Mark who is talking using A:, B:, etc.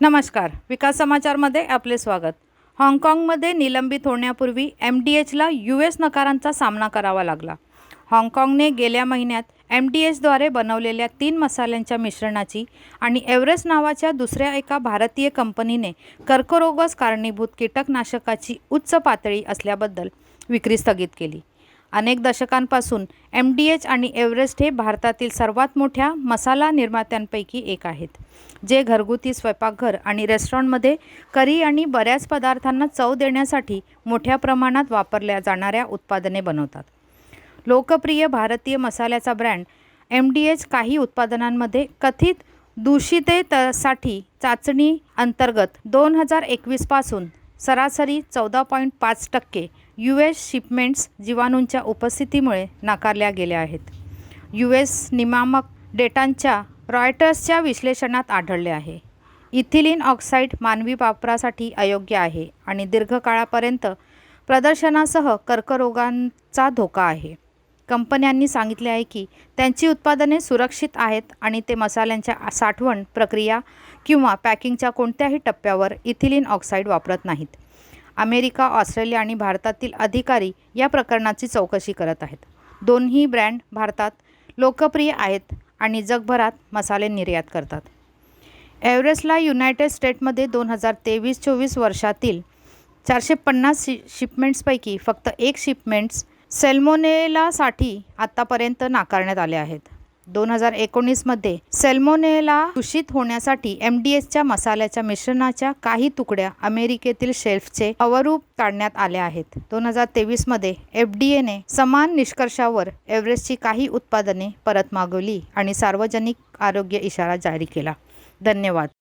A: नमस्कार. विकास समाचारमध्ये आपले स्वागत. हाँगकाँगमध्ये निलंबित होण्यापूर्वी एम डी एचला यू एस नकारांचा सामना करावा लागला. हाँगकाँगने गेल्या महिन्यात एम डी एचद्वारे बनवलेल्या तीन मसाल्यांच्या मिश्रणाची आणि एव्हरेस्ट नावाच्या दुसऱ्या एका भारतीय कंपनीने कर्करोगास कारणीभूत कीटकनाशकाची उच्च पातळी असल्याबद्दल विक्री स्थगित केली. अनेक दशकांपासून एम डी एच आणि एव्हरेस्ट हे भारतातील सर्वात मोठ्या मसाला निर्मात्यांपैकी एक आहेत जे घरगुती स्वयंपाकघर आणि रेस्टॉरंटमध्ये करी आणि बऱ्याच पदार्थांना चव देण्यासाठी मोठ्या प्रमाणात वापरल्या जाणाऱ्या उत्पादने बनवतात. लोकप्रिय भारतीय मसाल्याचा ब्रँड एम डी एच काही उत्पादनांमध्ये कथित दूषितेसाठी चाचणी अंतर्गत दोन हजार एकवीसपासून सरासरी चौदा पॉईंट पाच टक्के यू एस शिपमेंट्स जीवाणूंच्या उपस्थितीमुळे नाकारल्या गेल्या आहेत. यू एस नियामक डेटांच्या रॉयटर्सच्या विश्लेषणात आढळले आहे. इथिलीन ऑक्साईड मानवी वापरासाठी अयोग्य आहे आणि दीर्घकाळापर्यंत प्रदर्शनासह कर्करोगांचा धोका आहे. कंपन्यांनी सांगितले आहे की त्यांची उत्पादने सुरक्षित आहेत आणि ते मसाल्यांच्या साठवण प्रक्रिया किंवा पॅकिंगच्या कोणत्याही टप्प्यावर इथिलीन ऑक्साईड वापरत नाहीत. अमेरिका ऑस्ट्रेलिया आणि भारतातील अधिकारी या प्रकरणाची चौकशी करत आहेत. दोन्ही ब्रँड भारतात लोकप्रिय आहेत आणि जगभरात मसाले निर्यात करतात. एव्हरेस्टला युनायटेड स्टेटमध्ये दोन हजार तेवीस चोवीस वर्षातील चारशे पन्नास शि शिपमेंट्सपैकी फक्त एक शिपमेंट्स सेल्मोनेलासाठी आत्तापर्यंत नाकारण्यात आले आहेत. दोन हजार एकोणीसमध्ये सेल्मोनेला दूषित होण्यासाठी एम डी एसच्या मसाल्याच्या मिश्रणाच्या काही तुकड्या अमेरिकेतील शेल्फचे अवरूप काढण्यात आल्या आहेत. दोन हजार तेवीसमध्ये एफ डी एने समान निष्कर्षावर एव्हरेस्टची काही उत्पादने परत मागवली आणि सार्वजनिक आरोग्य इशारा जारी केला. धन्यवाद.